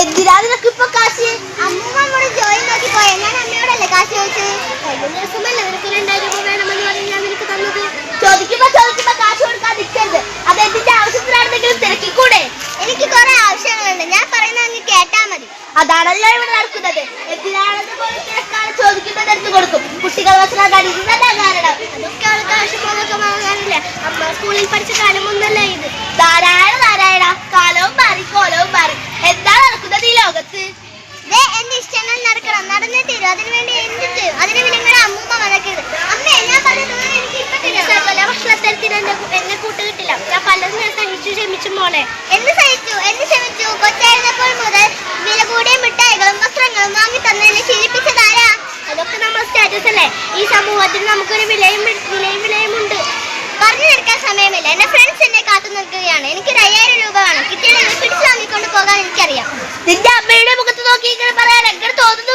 എന്തിനാ നിനക്ക് ഇപ്പൊ കാശ്? അമ്മ നമ്മുടെ ജോലി നോക്കി പോയ. ഞാൻ അമ്മയോടല്ലേ കാശ് ചോദിച്ചത്? കഴിഞ്ഞ ദിവസമല്ലേ നിനക്ക് രണ്ടായിരം രൂപ വേണമെന്ന് പറഞ്ഞ് ഞാൻ നിനക്ക് തന്നത്? ചോദിക്കുമ്പോ ചോദിക്കുമ്പോ കാശ് കൊടുക്കാൻ നിൽക്കരുത് അത് എന്തിന്റെ ആവശ്യത്തിനാണെന്നെങ്കിലും തിരക്കിക്കൂടെ. എനിക്ക് കുറെ ആവശ്യങ്ങളുണ്ട്. ഞാൻ പറയുന്നത് അങ്ങ് കേട്ടാ മതി. അതാണല്ലോ ഇവിടെ നടക്കുന്നത്. എന്തിനാണെന്ന് പോലും തിരക്കാണ് ചോദിക്കുന്നത് എടുത്തു കൊടുക്കും. കുട്ടികൾ വസ്ത്രം കാരണം. സഹിച്ചു ക്ഷമിച്ചു മോളെ. എന്ന് സഹിച്ചു എന്ന് ക്ഷമിച്ചു. കൊച്ചായിരുന്നപ്പോൾ മുതൽ വില കൂടിയ മിഠായികളും വസ്ത്രങ്ങളും വാങ്ങി തന്നതിനെ ശീലിപ്പിച്ചതാരാ അതൊക്കെ നമ്മൾ സ്റ്റാറ്റസ് അല്ലേ? ഈ സമൂഹത്തിൽ നമുക്കൊരു വിലയും വിലയും വിലയും ഉണ്ട് പറഞ്ഞു തീർക്കാൻ സമയമില്ല. എന്റെ ഫ്രണ്ട്സ് എന്നെ കാത്തു നിൽക്കുകയാണ്. എനിക്കൊരു അയ്യായിരം രൂപ വേണം. കിട്ടിയാൽ പിടിച്ചു വാങ്ങിക്കൊണ്ട് പോകാൻ എനിക്കറിയാം. നിന്റെ അമ്മയുടെ മുഖത്ത് നോക്കി ഇങ്ങനെ പറയാൻ എങ്ങനെ തോന്നുന്നു